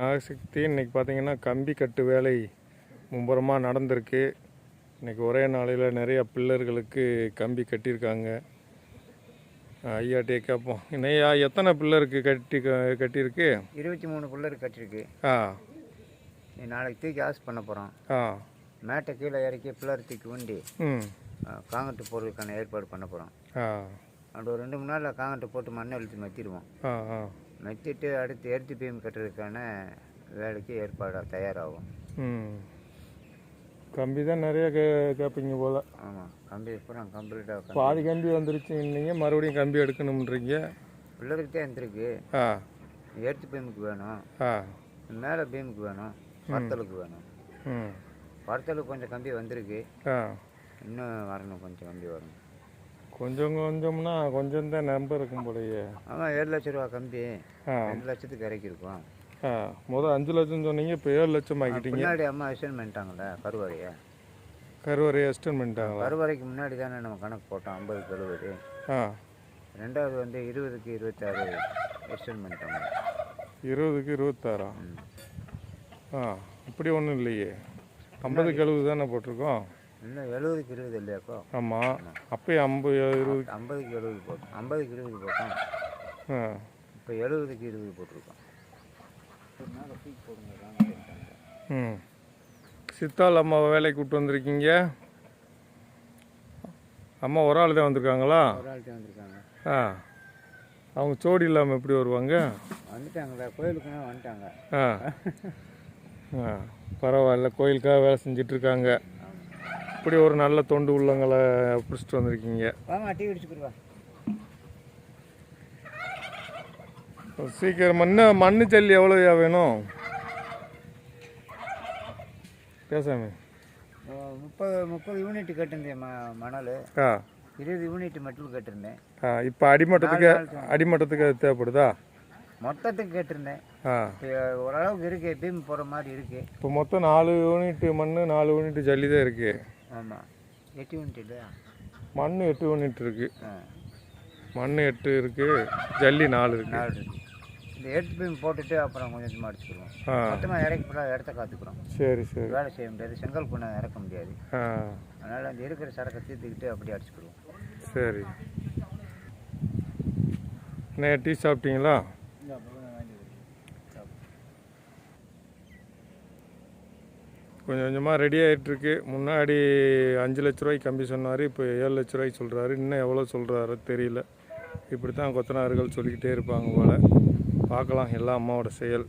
நாகசக்தி இன்னைக்கு பார்த்தீங்கன்னா கம்பி கட்டு வேலை மும்பரமாக நடந்திருக்கு. இன்னைக்கு ஒரே நாளையில் நிறைய பில்லர்களுக்கு கம்பி கட்டியிருக்காங்க. ஐயாட்டே கேட்போம் இன்னையா எத்தனை பில்லருக்கு கட்டி கட்டியிருக்கு? இருபத்தி மூணு பிள்ளர் கட்டிருக்கு ஆ. நாளைக்கு தூக்கி ஆஸ் பண்ண போகிறோம் ஆ. மேட்டை கீழே இறக்கி பிள்ளர் தூக்கி ஊண்டி ம். காங்கட்டு போடுறதுக்கான ஏற்பாடு பண்ண போகிறோம் ஆ. அப்படி ஒரு ரெண்டு மூணு நாளில் காங்கட்டு போட்டு மண்ணை இழுத்து மெத்திடுவோம். ஆ ஆ. மெத்திட்டு அடுத்து எர்த்து பீம் கட்டுறதுக்கான வேலைக்கு ஏற்பாடாக தயாராகும். கம்பி தான் நிறைய கே கேட்பீங்க போல். ஆமாம் கம்பி பூரா கம்ப்ளீட்டாக பாதி கம்பி வந்துருச்சு நீங்கள் மறுபடியும் கம்பி எடுக்கணும்ன்றீங்க. பிள்ளருக்கு தான் இருந்திருக்கு ஆ. எர்த்து பீமுக்கு வேணும். ஆ. மேலே பீமுக்கு வேணும். பர்த்தலுக்கு வேணும். ம். பர்த்தலுக்கு கொஞ்சம் கம்பி வந்திருக்கு. ஆ. இன்னும் வரணும் கொஞ்சம் கம்பி வரணும். கொஞ்சம் கொஞ்சம்னா கொஞ்சம் தான் நம்ப இருக்கும் போலயே. ஆமாம் ஏழு லட்ச ரூபா கம்பி. ஆ. ரெண்டு லட்சத்துக்கு இறக்கியிருக்கோம். ஆ முதல் அஞ்சு லட்சம் சொன்னீங்க இப்போ ஏழு லட்சம் ஆக்கிட்டீங்க. முன்னாடி அம்மா எக்ஸ்டெண்ட் பண்ணிட்டாங்கல்ல கருவறையை. கருவறை எக்ஸ்டன் பண்ணிட்டாங்களா? கருவறைக்கு முன்னாடி தானே நம்ம கணக்கு போட்டோம் ஐம்பதுக்கு எழுபது. ஆ. ரெண்டாவது வந்து இருபதுக்கு இருபத்தாறு எக்ஸ்டெண்ட் பண்ணிட்டாங்க இருபதுக்கு இருபத்தாறா. ஆ இப்படி ஒன்றும் இல்லையே. ஐம்பதுக்கு எழுபது தானே போட்டிருக்கோம்? இன்னும் எழுபதுக்கு இருபது இல்லையாக்கோ ஆமாம் அப்போயே ஐம்பது இருபது ஐம்பதுக்கு எழுபது போட்டோம் ஐம்பதுக்கு இருபது போட்டோம் இப்போ எழுபதுக்கு இருபது போட்டிருக்கோம் ம். சித்தால் அம்மாவை வேலைக்கு கூப்பிட்டு வந்திருக்கீங்க? அம்மா ஒரு ஆள் தான் வந்திருக்காங்களா? ஒரு வந்திருக்காங்க. ஆ. அவங்க ஜோடி இல்லாமல் எப்படி வருவாங்க? வந்துட்டாங்களா கோயிலுக்குன்னா வந்துட்டாங்க. ஆ. ஆ. பரவாயில்ல கோயிலுக்காக வேலை செஞ்சுட்டு இருக்காங்க. இப்படி ஒரு நல்ல தொண்டு உள்ளங்களை பிடிச்சிட்டு வந்திருக்கீங்க. சீக்கிரம் மண்ணு மண்ணு ஜல்லி எவ்வளோயா வேணும்? பேசாம. முப்பது முப்பது யூனிட் கட்டிருந்தேன் மணல். ஆ. இருபது யூனிட் மட்டும் கட்டிருந்தேன். ஆ இப்போ அடிமட்டத்துக்கு அடிமட்டத்துக்கு தேவைப்படுதா? மொத்தத்துக்கு கேட்டிருந்தேன். ஓரளவுக்கு இருக்கு பீம் போகிற மாதிரி இருக்கு. இப்போ மொத்தம் நாலு யூனிட் மண் நாலு யூனிட் ஜல்லி தான் இருக்குது ஆமாம் எட்டு யூனிட் இல்லையா மண் எட்டு யூனிட் இருக்குது மண் எட்டு இருக்குது ஜல்லி நாலு இருக்குது நாலு இருக்கு. இந்த எட்டு பீம் போட்டுட்டு அப்புறம் கொஞ்சம் சும்மா அடிச்சுக்கிடுவோம். ஆ. மொத்தமாக இறக்கி போட்டால் இடத்த காத்துக்கிறோம். சரி சரி. வேலை செய்ய முடியாது. செங்கல் பண்ண இறக்க முடியாது. அதனால் அந்த இருக்கிற சரக்கை தீர்த்துக்கிட்டு அப்படியே அடிச்சுக்கிடுவோம். சரி. அண்ணே டீ சாப்பிட்டீங்களா? கொஞ்சம் கொஞ்சமாக ரெடி ஆகிட்டுருக்கு முன்னாடி அஞ்சு லட்ச ரூபாய்க்கு கம்பி சொன்னார் இப்போ ஏழு லட்ச ரூபாய்க்கு சொல்கிறாரு இன்னும் எவ்வளோ சொல்கிறாரு தெரியல. இப்படி தான் கொத்தனார்கள் சொல்லிக்கிட்டே இருப்பாங்க போல். பார்க்கலாம் எல்லா அம்மாவோட செயல்.